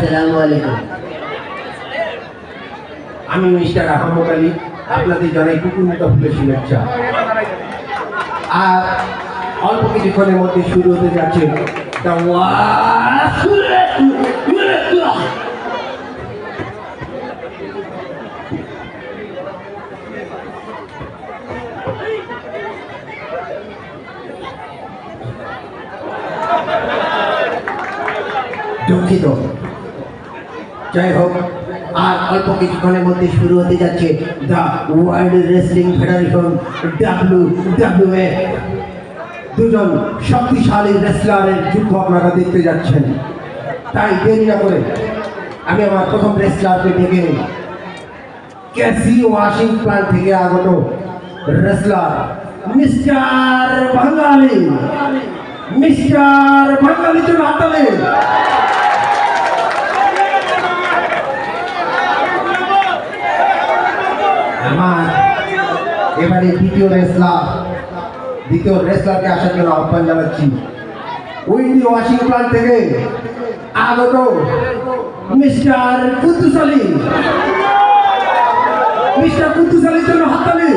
আলাইকুম আমি মিস্টার আহমদ আলী আপনাদের জানাই কুকুরমিতা ফুলের শুভেচ্ছা আর অল্প কিছুক্ষণের মধ্যে শুরু হতে যাচ্ছে দুঃখিত যাই হোক। আর অল্প কিছুক্ষণের মধ্যে শুরু হতে যাচ্ছে the World Wrestling Federation W W E দুজন শক্তিশালী রেসলারের যুদ্ধ আপনারা দেখতে যাচ্ছেন। তাই দেরি না করে আমি আমার প্রথম রেসলারকে ডেকে নিই। ক্যাসি ওয়াশিংটন থেকে আগত রেসলার মিস্টার বাঙালি। মিস্টার বাঙালি তো হাতালে আমার এবারে দ্বিতীয় রেসলার দ্বিতীয় রেসলারকে আসার জন্য আহ্বান জানাচ্ছি। উইন্ডি ওয়াশিংটন থেকে আগত মিস্টার কুদ্দুস আলী। মিস্টার কুদ্দুস আলীর জন্য হাততালি।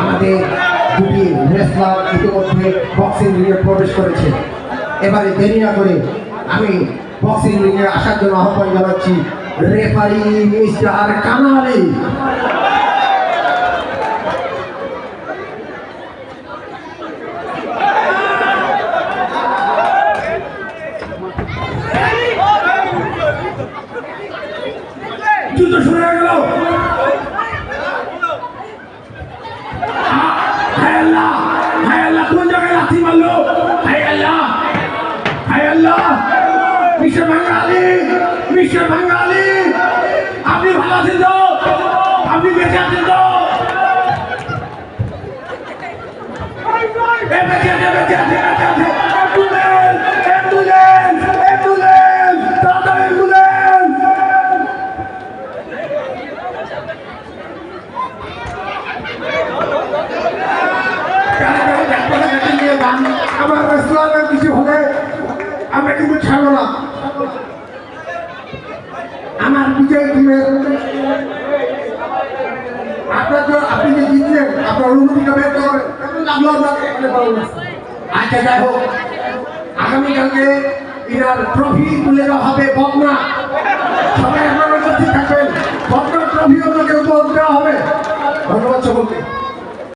আমাদের দুটি রেসলার ইতিমধ্যে বক্সিং রিংয়ে প্রবেশ করেছে। এবারে দেরি না করে আমি বক্সিং রিংয়ে আসার জন্য আহ্বান জানাচ্ছি। রেফারি মিস্টার কানালি। যুদ্ধ শুরু হয়ে গেল। কোন জায়গায় লাথি মারলো? হায় আল্লাহ হায় আল্লাহ। মিস্টার বাঙালি মিস্টার বাঙালি। আপনি ভালো আছেন তো? আপনি বেঁচে আছেন তো? বেঁচে আছে বেঁচে আছে বেঁচে আছে। আমার রেস্টুরেন্টের কিছু হলে আমরা কিন্তু ছাড়বো না। আমার বিজয় টিমের আপনার তো আপনি যে জিতলেন, আপনার অনুমতিটা বের বলুন। আচ্ছা যাই হোক। আগামীকালকে এনার ট্রফি তুলে দেওয়া হবে বদনা। সবাই আপনারা উপস্থিত থাকবেন। বদনা ট্রফি আপনাকে উপহার দেওয়া হবে। ধন্যবাদ সকলকে।